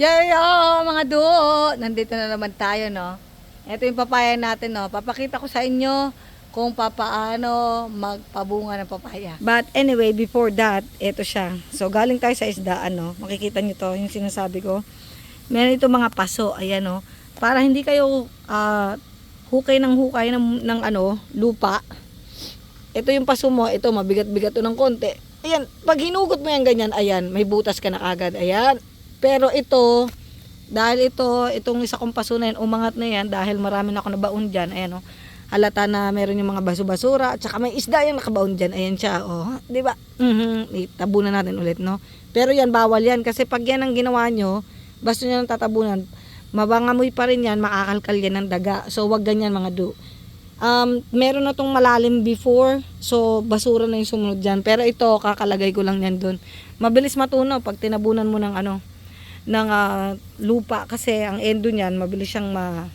Yayo, mga do! Nandito na naman tayo, no? Ito yung papaya natin, no? Papakita ko sa inyo kung papaano magpabunga ng papaya. But anyway, before that, ito siya. So, galing tayo sa isdaan, no? Makikita nyo to, yung sinasabi ko. Meron ito mga paso, ayan, no? Para hindi kayo ah, hukay ng hukay ng, ng ano, lupa. Ito yung paso mo, ito mabigat-bigat to ng konti. Ayan, pag hinugot mo yan ganyan, ayan, may butas ka na agad, ayan. Pero ito, dahil ito, itong isa kong paso na yan, umangat na yan dahil marami na ako nabaon dyan, ayan o. Halata na meron yung mga baso-basura, at saka may isda yung nakabaon dyan, ayan siya, oh. Di ba? Mhm, itabunan natin ulit, no? Pero yan, bawal yan, kasi pag yan ang ginawa nyo, basta nyo nang tatabunan, mabangamoy pa rin yan, makakalkal yan ng daga. So, wag ganyan mga do. Um, meron na tong malalim before, so basura na yung sumunod dyan. Pero ito, kakalagay ko lang yan doon. Mabilis matunaw pag tinabunan mo ng ano, ng ah, lupa kasi ang endo niyan, mabilis siyang ma,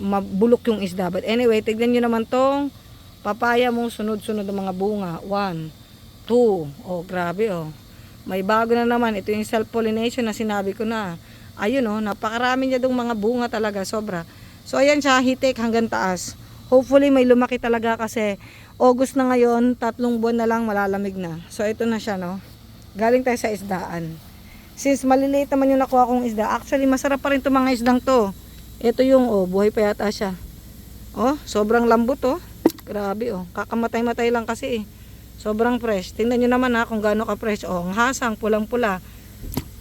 mabulok yung isda. But anyway, tignan nyo naman tong papaya mo, sunod-sunod ang mga bunga. One, two, oh grabe oh. May bago na naman, ito yung self-pollination na sinabi ko na. Ayun oh, napakarami niya dong mga bunga talaga, sobra. So ayan siya, hitik hanggang taas. Hopefully may lumaki talaga kasi August na ngayon, tatlong buwan na lang malalamig na. So ito na siya no. Galing tayo sa isdaan. Since maliliit naman yung nakuha kong isda, actually masarap pa rin itong mga isdang to. Ito yung oh, buhay pa yata siya. Oh, sobrang lambot oh. Grabe oh. Kakamatay-matay lang kasi eh. Sobrang fresh. Tingnan nyo naman ha kung gaano ka-fresh. Oh, ang hasang, pulang-pula.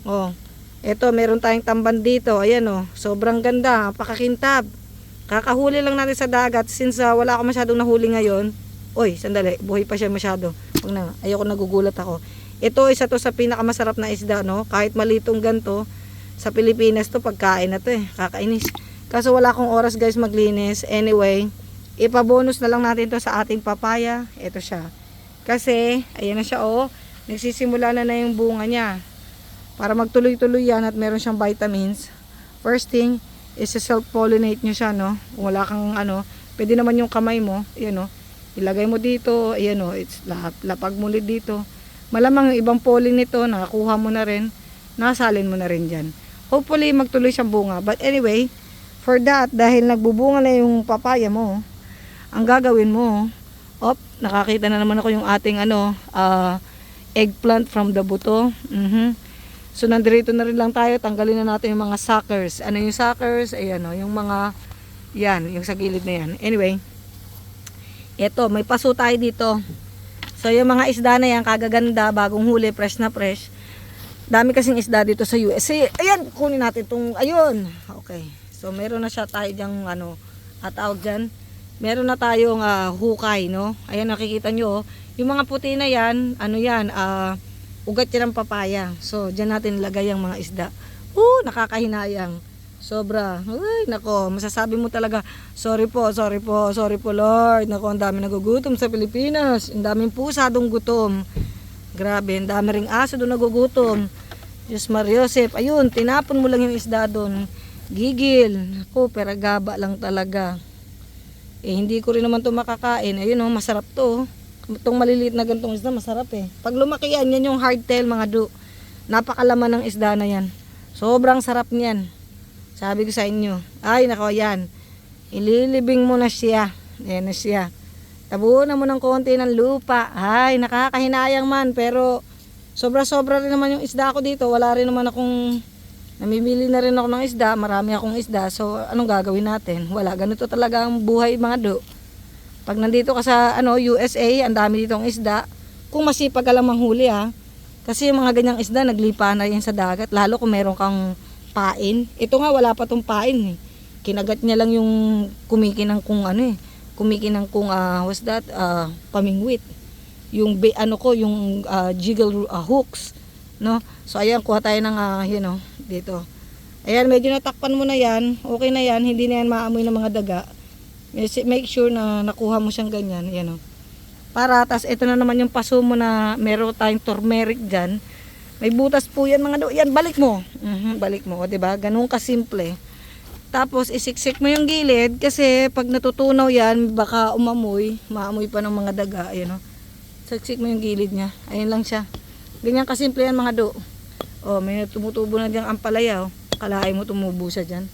Oh, eto meron tayong tamban dito. Ayan oh, sobrang ganda. Pakakintab. Kakahuli lang natin sa dagat since ah, wala ako masyadong nahuli ngayon. Oy, sandali, buhay pa siya masyado. Huwag na, ayoko nagugulat ako. Ito isa to sa pinakamasarap na isda, no? Kahit malitong ganto, sa Pilipinas to pagkain na to eh. Kakainis. Kaso wala akong oras guys maglinis. Anyway, ipabonus na lang natin to sa ating papaya. Ito siya. Kasi, ayan na siya oh. Nagsisimula na na yung bunga niya. Para magtuloy-tuloy yan at meron siyang vitamins. First thing, is self-pollinate nyo siya, no? Kung wala kang ano, pwede naman yung kamay mo, ayan, no? Ilagay mo dito, ayan, no? It's lap, lapag mo ulit dito. Malamang yung ibang pollen nito, nakakuha mo na rin, nasalin mo na rin dyan. Hopefully, magtuloy siyang bunga. But anyway, for that, dahil nagbubunga na yung papaya mo, ang gagawin mo, op, nakakita na naman ako yung ating ano, ah, eggplant from the buto. Mhm. So, nandito na rin lang tayo. Tanggalin na natin yung mga suckers. Ano yung suckers? Ayan o, yung mga, yan, yung sa gilid na yan. Anyway, eto, may paso tayo dito. So, yung mga isda na yan, kagaganda, bagong huli, fresh na fresh. Dami kasing isda dito sa USA. Ayan, kunin natin itong, ayun. Okay. So, meron na siya tayo dyang, ano, at tawag dyan. Meron na tayong ah, hukay, no? Ayan, nakikita nyo, oh. Yung mga puti na yan, ano yan, ah, ugat yan ng papaya. So, dyan natin lagay ang mga isda. Uh, nakakahinayang. Sobra. Uy, nako, masasabi mo talaga, sorry po, sorry po, sorry po Lord. Nako, ang dami nagugutom sa Pilipinas. Ang daming pusadong gutom. Grabe, ang dami ring aso doon nagugutom. Diyos Mariosep, ayun, tinapon mo lang yung isda doon. Gigil. Ako, peragaba lang talaga. Eh, hindi ko rin naman to makakain. Ayun, oh, masarap to. oh. Itong maliliit na gantong isda, masarap eh. Pag lumaki yan, yan yung hardtail mga do. Napakalaman ng isda na yan. Sobrang sarap niyan. Sabi ko sa inyo. Ay, nako, yan. Ililibing mo na siya. Ayan na siya. Tabunan mo ng konti ng lupa. Ay, nakakahinayang man. Pero, sobra-sobra rin naman yung isda ko dito. Wala rin naman akong, namimili na rin ako ng isda. Marami akong isda. So, anong gagawin natin? Wala. Ganito talaga ang buhay mga do. Pag nandito ka sa ano, USA, ang dami ditong isda. Kung masipag ka lang manghuli ha. Kasi yung mga ganyang isda, naglipa na yan sa dagat. Lalo kung meron kang pain. Ito nga, wala pa tong pain eh. Kinagat niya lang yung kumikinang kung ano eh. Kumikinang kung, ah, what's that? Ah, pamingwit. Yung, bi- ano ko, yung ah, jiggle ah, hooks. No? So, ayan, kuha tayo ng, ah, yun know, dito. Ayan, medyo natakpan mo na yan. Okay na yan. Hindi na yan maamoy ng mga daga. Make sure na nakuha mo siyang ganyan. Yan o. Para, tas ito na naman yung paso mo na meron tayong turmeric dyan. May butas po yan mga do. Yan, balik mo. Mhm, balik mo. O, diba? Ganun kasimple. Tapos, isiksik mo yung gilid kasi pag natutunaw yan, baka umamoy. Maamoy pa ng mga daga. Ayan o. Siksik mo yung gilid niya. Ayun lang siya. Ganyan kasimple yan mga do. Oh, may tumutubo na diyang ampalaya, oh. Kalahay mo tumubo siya dyan.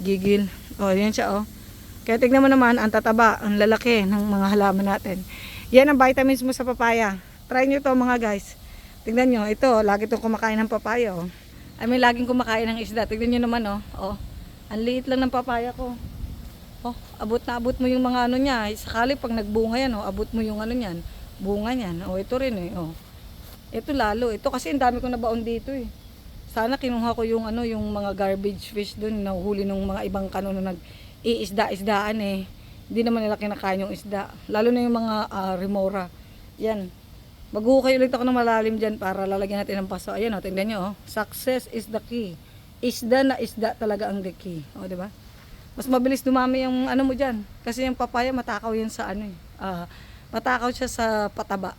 Gigil. Oh, yan siya, oh. Kaya tignan mo naman, ang tataba, ang lalaki ng mga halaman natin. Yan ang vitamins mo sa papaya. Try nyo to mga guys. Tignan nyo, ito, lagi itong kumakain ng papaya, oh. I mean, laging kumakain ng isda. Tignan nyo naman, oh. Oh, ang liit lang ng papaya ko. Oh, abot na abot mo yung mga ano niya. Sakali pag nagbunga yan, oh, abot mo yung ano niyan. Bunga niyan. Oh, ito rin eh, oh. Ito lalo. Ito kasi ang dami kong nabaon dito eh. Sana kinuha ko yung ano, yung mga garbage fish doon na huli ng mga ibang kano na nag iisda-isdaan eh. Hindi naman nila kinakain yung isda. Lalo na yung mga ah, remora. Yan. Maghuhukay ulit ako ng malalim dyan para lalagyan natin ng paso. Ayan o, tingnan nyo oh. Success is the key. Isda na isda talaga ang the key. O, di ba? Mas mabilis dumami yung ano mo dyan. Kasi yung papaya matakaw yan sa ano eh. Ah, matakaw siya sa pataba.